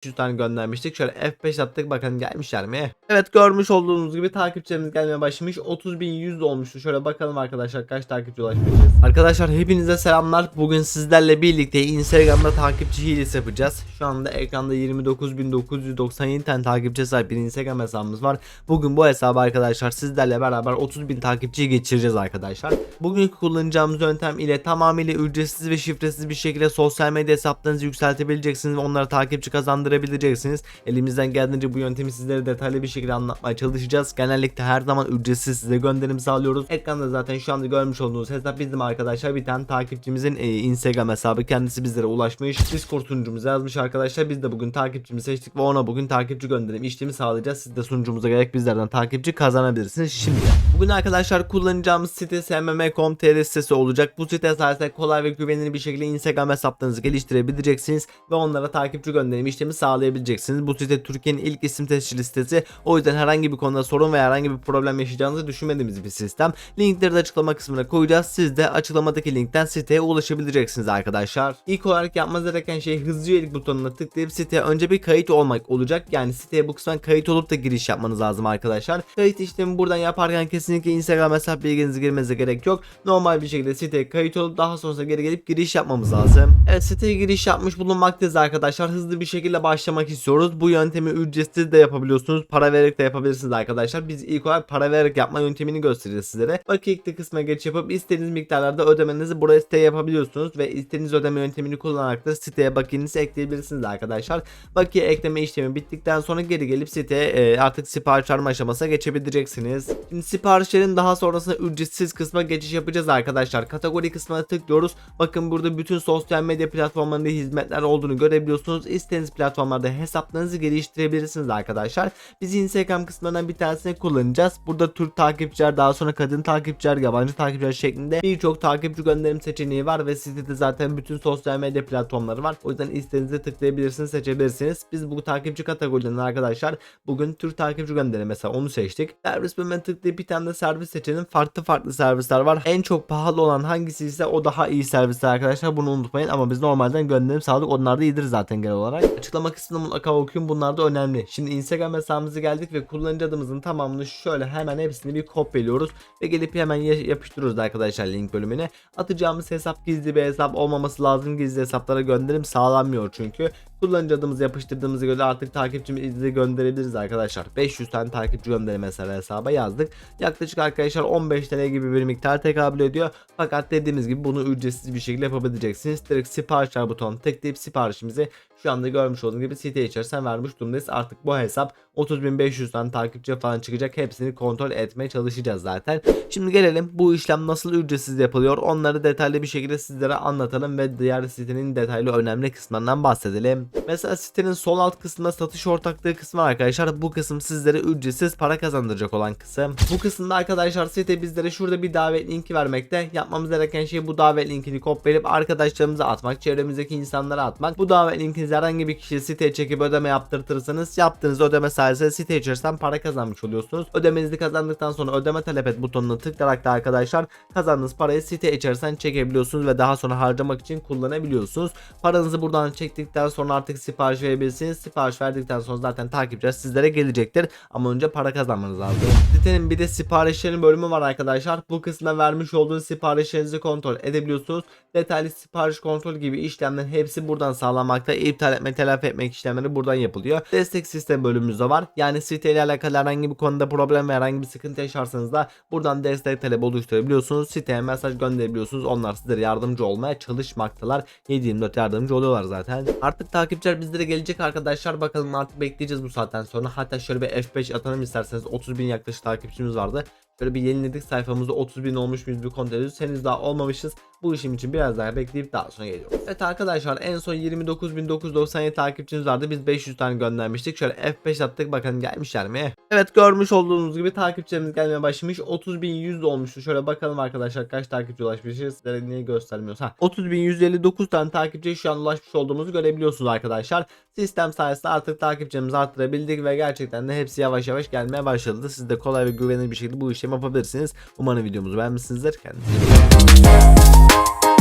500 tane göndermiştik. Şöyle F5 attık bakalım gelmişler mi? Evet görmüş olduğunuz gibi takipçilerimiz gelmeye başlamış. 30.100 olmuştu. Şöyle bakalım arkadaşlar kaç takipçi ulaşmışız. Arkadaşlar hepinize selamlar. Bugün sizlerle birlikte Instagram'da takipçi hilesi yapacağız. Şu anda ekranda 29.997 tane takipçi sahip bir Instagram hesabımız var. Bugün bu hesabı arkadaşlar sizlerle beraber 30.000 takipçiyi geçireceğiz arkadaşlar. Bugünkü kullanacağımız yöntem ile tamamıyla ücretsiz ve şifresiz bir şekilde sosyal medya hesaplarınızı yükseltebileceksiniz ve onlara takipçi kazandırabileceksiniz. Elimizden geldiğince bu yöntemi sizlere detaylı bir şekilde anlatmaya çalışacağız. Genellikle her zaman ücretsiz size gönderim sağlıyoruz. Ekranda zaten şu anda görmüş olduğunuz hesap bizim arkadaşlar. Bir tane takipçimizin e, Instagram hesabı kendisi bizlere ulaşmış. Discord sunucumuza yazmış arkadaşlar. Biz de bugün takipçimizi seçtik ve ona bugün takipçi gönderim işlemi sağlayacağız. Siz de sunucumuza gerek bizlerden takipçi kazanabilirsiniz. Şimdi bugün arkadaşlar kullanacağımız site smm.com.tr sitesi olacak. Bu site sayesinde kolay ve güvenilir bir şekilde Instagram hesaplarınızı geliştirebileceksiniz ve onlara takipçi gönderim işlemi sağlayabileceksiniz. Bu site Türkiye'nin ilk isim tescil sitesi. O yüzden herhangi bir konuda sorun veya herhangi bir problem yaşayacağınızı düşünmediğimiz bir sistem. Linkleri de açıklama kısmına koyacağız. Siz de açıklamadaki linkten siteye ulaşabileceksiniz arkadaşlar. İlk olarak yapmanız gereken şey hızlı üyelik butonuna tıklayıp siteye önce bir kayıt olmak olacak. Yani siteye bu kısmen kayıt olup da giriş yapmanız lazım arkadaşlar. Kayıt işlemi buradan yaparken kesinlikle Instagram hesap bilginizi girmenize gerek yok. Normal bir şekilde siteye kayıt olup daha sonrasında geri gelip giriş yapmamız lazım. Evet siteye giriş yapmış bulunmaktayız arkadaşlar. Hızlı bir şekilde başlamak istiyoruz. Bu yöntemi ücretsiz de yapabiliyorsunuz. Para vererek de yapabilirsiniz arkadaşlar. Biz ilk olarak para vererek yapma yöntemini göstereceğiz sizlere. Bakiyelikli kısmına geç yapıp istediğiniz miktarlarda ödemenizi buraya siteye yapabiliyorsunuz ve istediğiniz ödeme yöntemini kullanarak da siteye bakiyenizi ekleyebilirsiniz arkadaşlar. Bakiye ekleme işlemi bittikten sonra geri gelip siteye e, artık sipariş verme aşamasına geçebileceksiniz. Şimdi siparişlerin daha sonrasında ücretsiz kısma geçiş yapacağız arkadaşlar. Kategori kısmına tıklıyoruz. Bakın burada bütün sosyal medya platformlarında hizmetler olduğunu görebiliyorsunuz. İstediğiniz platformlarda hesaplarınızı geliştirebilirsiniz arkadaşlar. Biz Instagram kısmından bir tanesini kullanacağız. Burada Türk takipçiler daha sonra kadın takipçiler, yabancı takipçiler şeklinde birçok takipçi gönderim seçeneği var ve sitede zaten bütün sosyal medya platformları var. O yüzden istediğinizi tıklayabilirsiniz, seçebilirsiniz. Biz bu takipçi kategoriden arkadaşlar bugün Türk takipçi gönderim mesela onu seçtik. Servis bölümüne tıklayıp bir tane de servis seçelim. Farklı farklı servisler var. En çok pahalı olan hangisi ise o daha iyi servisler arkadaşlar. Bunu unutmayın ama biz normalden gönderim sağladık. Onlar da iyidir zaten genel olarak. Açıklama mutlaka okuyun. Bunlar da önemli. Şimdi Instagram hesabımıza geldik ve kullanıcı adımızın tamamını şöyle hemen hepsini bir kopyalıyoruz ve gelip hemen ya- yapıştırıyoruz arkadaşlar link bölümüne. Atacağımız hesap gizli bir hesap olmaması lazım. Gizli hesaplara gönderim sağlanmıyor çünkü. Kullanıcı adımızı yapıştırdığımıza göre artık takipçimizi gönderebiliriz arkadaşlar. 500 tane takipçi gönderim mesela hesaba yazdık. Yaklaşık arkadaşlar 15 TL gibi bir miktar tekabül ediyor. Fakat dediğimiz gibi bunu ücretsiz bir şekilde yapabileceksiniz. Direkt siparişler butonuna tıklayıp siparişimizi şu anda görmüş olduğunuz gibi site içerisine vermiş durumdayız. Artık bu hesap 30.500 tane takipçi falan çıkacak. Hepsini kontrol etmeye çalışacağız zaten. Şimdi gelelim bu işlem nasıl ücretsiz yapılıyor onları detaylı bir şekilde sizlere anlatalım ve diğer sitenin detaylı önemli kısmından bahsedelim. Mesela sitenin sol alt kısmında satış ortaklığı kısmı arkadaşlar. Bu kısım sizlere ücretsiz para kazandıracak olan kısım. Bu kısımda arkadaşlar site bizlere şurada bir davet linki vermekte. Yapmamız gereken şey bu davet linkini kopyalayıp arkadaşlarımıza atmak, çevremizdeki insanlara atmak. Bu davet linkinizi herhangi bir kişiye siteye çekip ödeme yaptırtırsanız yaptığınız ödeme sayesinde site içerisinden para kazanmış oluyorsunuz. Ödemenizi kazandıktan sonra ödeme talep et butonuna tıklayarak da arkadaşlar kazandığınız parayı site içerisinden çekebiliyorsunuz ve daha sonra harcamak için kullanabiliyorsunuz. Paranızı buradan çektikten sonra artık sipariş verebilirsiniz. Sipariş verdikten sonra zaten takipçiler sizlere gelecektir. Ama önce para kazanmanız lazım. Sitenin bir de siparişlerin bölümü var arkadaşlar. Bu kısımda vermiş olduğunuz siparişlerinizi kontrol edebiliyorsunuz. Detaylı sipariş kontrol gibi işlemlerin hepsi buradan sağlanmakta. İptal etme, telafi etmek işlemleri buradan yapılıyor. Destek sistem bölümümüz de var. Yani siteyle alakalı herhangi bir konuda problem ve herhangi bir sıkıntı yaşarsanız da buradan destek talebi oluşturabiliyorsunuz. Siteye mesaj gönderebiliyorsunuz. Onlar sizlere yardımcı olmaya çalışmaktalar. 7/24 yardımcı oluyorlar zaten. Artık takipçiler bizlere gelecek arkadaşlar. Bakalım artık bekleyeceğiz bu saatten sonra. Hatta şöyle bir F5 atalım isterseniz. 30 bin yaklaşık takipçimiz vardı. Şöyle bir yeniledik sayfamızda 30 bin olmuş muyuz bir kontrol ediyoruz. Henüz daha olmamışız. Bu işim için biraz daha bekleyip daha sonra geliyoruz. Evet arkadaşlar en son 29.997 takipçimiz vardı. Biz 500 tane göndermiştik. Şöyle F5 attık bakalım gelmişler mi? Evet görmüş olduğunuz gibi takipçilerimiz gelmeye başlamış. 30.100 olmuştu. Şöyle bakalım arkadaşlar kaç takipçi ulaşmışız. Sizlere niye göstermiyoruz? Ha 30.159 tane takipçiye şu an ulaşmış olduğumuzu görebiliyorsunuz arkadaşlar. Sistem sayesinde artık takipçilerimizi arttırabildik ve gerçekten de hepsi yavaş yavaş gelmeye başladı. Siz de kolay ve güvenilir bir şekilde bu işlemi yapabilirsiniz. Umarım videomuzu beğenmişsinizdir. Kendinize iyi bakın. Thank you